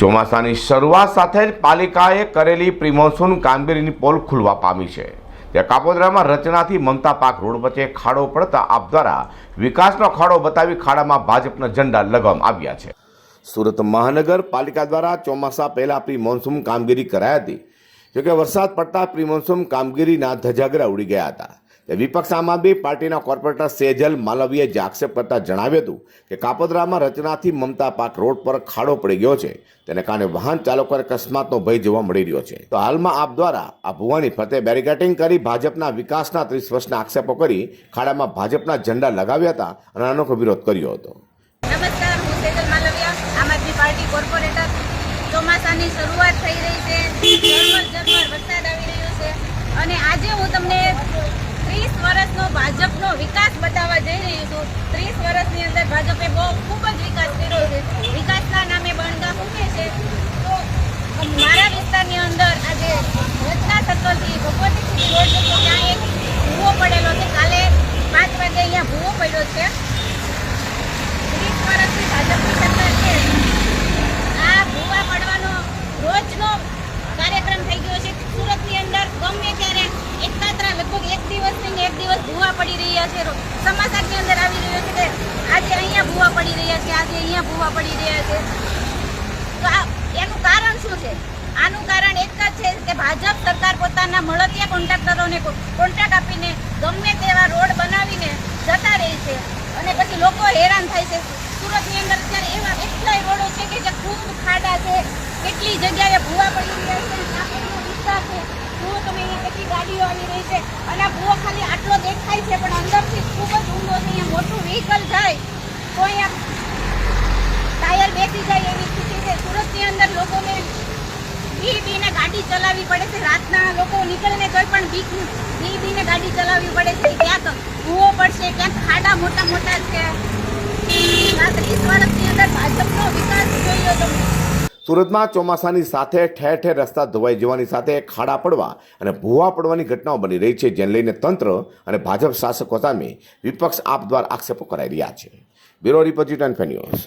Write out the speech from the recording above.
ચોમાસાની શરૂઆત સાથે જ પાલિકાએ કરેલી પ્રિમોન્સૂન કામગીરીની પોલ ખુલવા પામી છે. ત્યાં કાપોદ્રામાં રચનાથી મમતા પાક રોડ વચ્ચે ખાડો પડતા આપ દ્વારા વિકાસનો ખાડો બતાવી ખાડામાં ભાજપના ઝંડા લગાવવામાં આવ્યા છે. સુરત મહાનગરપાલિકા દ્વારા ચોમાસા પહેલાં પ્રી મોન્સૂન કામગીરી કરાઈ હતી. જોકે વરસાદ પડતા પ્રી મોન્સૂન કામગીરીના ધજાગરા ઉડી ગયા હતા. વિપક્ષ આમ આદમી પાર્ટીના કોર્પોરેટર સેજલ માલવીએ જે આક્ષેપ કરતા જણાવ્યું હતું કે કાપોદરામાં રચનાથી મમતા પાક રોડ પર ખાડો પડી ગયો છે. તેને કારણે વાહન ચાલકોને અકસ્માતનો ભય જોવા મળી રહ્યો છે. તો હાલમાં આપ દ્વારા આ ભુવાની ફરતે બેરિકેટિંગ કરી ભાજપના વિકાસના ત્રીસ વર્ષના આક્ષેપો કરી ખાડામાં ભાજપના ઝંડા લગાવ્યા હતા અને અનોખો વિરોધ કર્યો હતો. અને આજે હું તમને ત્રીસ વર્ષનો ભાજપનો વિકાસ બતાવવા છું ત્રીસ વર્ષની અંદર ભાજપે બહુ ખૂબ જ વિકાસ કર્યો છે. વિકાસના નામે બણગા મૂકે છે. તો મારા વિસ્તારની અંદર આજે રચના સર્કલથી ભગવતી રોડ ત્યાં એક ભૂવો પડેલો છે. કાલે પાંચ વાગે અહીંયા ભૂવો પડ્યો છે ત્રીસ વર્ષથી ભાજપની સરકાર છે આ ભૂવા પડવાનો રોજનો કાર્યક્રમ થઈ ગયો છે સુરતની અંદર ગમે ત્યારે એકાત્રા લગભગ એક દિવસની ને એક દિવસ ભૂવા પડી રહ્યા છે સમાચારની અંદર આવી રહ્યો છે કે આજે અહીંયા ભૂવા છે આજે અહીંયા ભૂવા પડી રહ્યા છે. તો આ એનું કારણ શું છે? આનું કારણ એક જ છે કે ભાજપ સરકાર પોતાના મળતિયા કોન્ટ્રાક્ટરોને કોન્ટ્રાક્ટ આપીને ગમે તેવા રોડ બનાવીને જતા રહે છે અને પછી લોકો હેરાન થાય છે. સુરતની અંદર અત્યારે એવા એટલાય રોડો છે કે જે ખૂબ ખાડા છે. કેટલી જગ્યાએ ભૂવા પડી રહ્યા છે. ટ્રાફિકનો વિસ્તાર છે. જુઓ તમે અહીંયા કેટલી ગાડીઓ આવી રહી છે. અને આ ભૂવો ખાલી આટલો દેખાય છે, પણ અંદરથી ખૂબ જ ઊંડો છે. અહીંયા મોટું વ્હીકલ જાય તો અહીંયા ટાયર બેસી જાય એવી સ્થિતિ છે સુરતની અંદર લોકોને બી બીને ગાડી ચલાવવી પડે છે. રાતના લોકો નીકળીને કોઈ પણ બીક બી ગાડી ચલાવવી પડે છે. ક્યાંક કૂવો પડશે, ક્યાંક ખાડા મોટા મોટા છે. સુરતમાં ચોમાસાની સાથે ઠેર ઠેર રસ્તા ધોવાઈ જવાની સાથે ખાડા પડવા અને ભૂવા પડવાની ઘટનાઓ બની રહી છે, જેને લઈને તંત્ર અને ભાજપ શાસકો સામે વિપક્ષ આપ દ્વારા આક્ષેપો કરાઈ રહ્યા છે. Bureau report news.